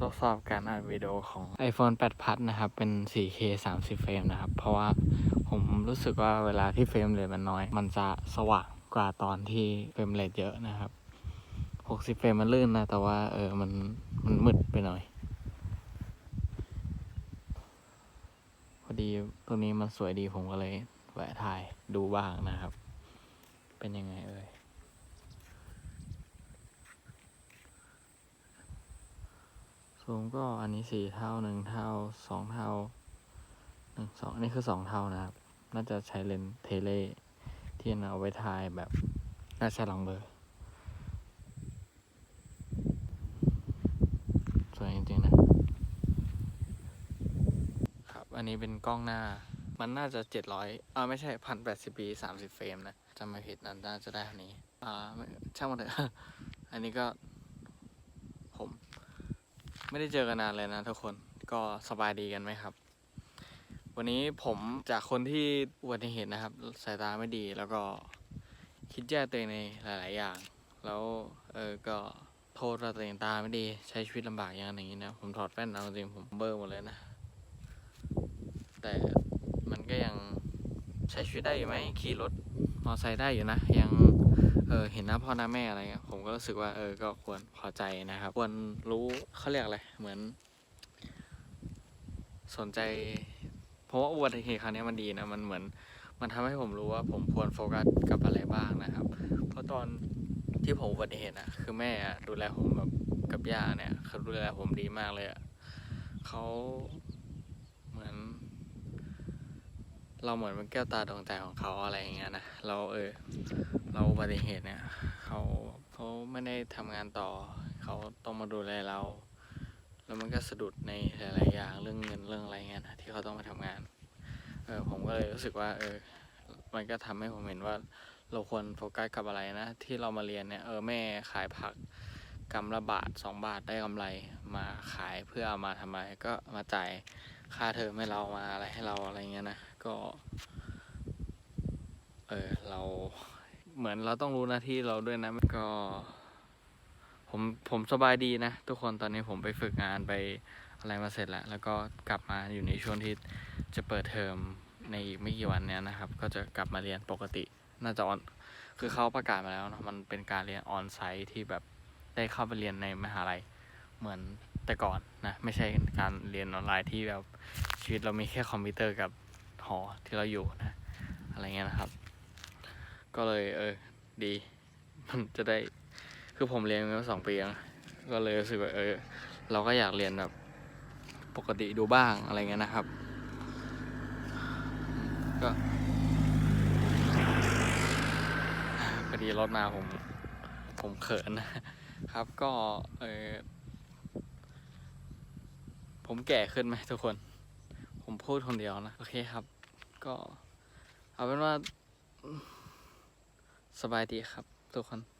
ทดสอบการอัดวิดีโอของ iPhone 8 Plus นะครับ เป็น 4K 30 เฟรมนะครับ เพราะว่าผมรู้สึกว่าเวลาที่เฟรมเรทมันน้อย มันจะสว่างกว่าตอนที่เฟรมเรทเยอะนะครับ 60 เฟรมมันลื่นนะ แต่ว่าเออ มัน มันมืดไปหน่อย พอดีตรงนี้มันสวยดีผมก็เลยแวะถ่ายดูบ้างนะครับ เป็นยังไงเอ่ย สูงก็อันนี้สี่เท่าหนึ่งเท่าสองเท่าหนึ่งสองอันนี้คือสองเท่านะครับ น่าจะใช้เลนส์เทเลที่เอาไว้ถ่ายแบบน่าจะลองเบอร์สวยจริงๆนะครับ อันนี้เป็นกล้องหน้ามันน่าจะเจ็ดร้อยอ่าไม่ใช่พันแปดสิบปีสามสิบเฟรมนะจำไม่ผิดนั่นน่าจะได้อันนี้ อ่าช่างมันเถอะ อันนี้ก็ ไม่ได้เจอกันนานเลยนะทุกคนก็สบายดีกันไหมครับ วันนี้ผมจากคนที่อุบัติเหตุนะครับ สายตาไม่ดีแล้วก็คิดแย่ตัวเองในหลาย ๆ อย่าง แล้วเออก็โทษว่าตัวเองตาไม่ดีใช้ชีวิตลำบากอย่างนี้นะผมถอดแว่นเอาจริงผมเบลอร์หมดเลยนะ แต่มันก็ยังใช้ชีวิตได้อยู่ไหมขี่รถมอไซค์ได้อยู่นะ ยัง เออเห็นหน้าพ่อหน้าแม่อะไรเงี้ยผมก็รู้สึกว่าเออก็ควรพอใจนะครับควรรู้เขาเรียกอะไรเหมือน สนใจ เพราะว่าอุบัติเหตุครั้งนี้มันดีนะมันเหมือน มันทำให้ผมรู้ว่า ผมควรโฟกัสกับอะไรบ้างนะครับ เพราะตอนที่ผมอุบัติเหตุอะ คือแม่อะดูแลผมแบบกับย่าเนี่ยเขาดูแลผมดีมากเลยอะเขาเหมือน เราเหมือนเป็นแก้วตาดวงใจของเขาอะไรอย่างเงี้ยนะเราเออ เราอุบัติเหตุเนี่ยเขาเขาไม่ได้ทำงานต่อ เขาต้องมาดูแลเรา แล้วมันก็สะดุดในหลายๆอย่างเรื่องเงินเรื่องอะไรเงี้ยนะที่เขาต้องมาทำงานเออผมก็เลยรู้สึกว่าเออมันก็ทำให้ผมเห็นว่าเราควรโฟกัสกับอะไรนะ ที่เรามาเรียนเนี่ยเออแม่ขายผักกำละบาทสองบาทได้กำไรมาขายเพื่อเอามาทำอะไรก็มาจ่ายค่าเทอมให้เรามาอะไรให้เราอะไรเงี้ยนะก็ เออเรา เหมือนเราต้องรู้หน้าที่เราด้วยนะก็ ผมผมสบายดีนะ ทุกคนตอนนี้ผมไปฝึกงานไปอะไรมาเสร็จแล้ว แล้วก็กลับมาอยู่ในช่วงที่จะเปิดเทอมในอีกไม่กี่วันเนี้ยนะครับ ก็จะกลับมาเรียนปกติ น่าจะออนคือเขาประกาศมาแล้วนะมันเป็นการเรียนออนไซต์ที่แบบได้เข้าไปเรียนในมหาลัยเหมือนแต่ก่อนนะไม่ใช่การเรียนออนไลน์ที่แบบชีวิตเรามีแค่คอมพิวเตอร์กับหอที่เราอยู่นะ อะไรเงี้ยนะครับ ก็เลยเออดี มันจะได้คือผมเรียนมาสองปีแล้วก็เลยรู้สึกว่าเออ เราก็อยากเรียนแบบปกติดูบ้างอะไรเงี้ยนะครับ ก็พอดีรถมาผมผมเขินนะครับก็เออผมแก่ขึ้นไหมทุกคน ผมพูดคนเดียวนะ โอเคครับ ก็เอาเป็นว่า สบายดีครับทุกคน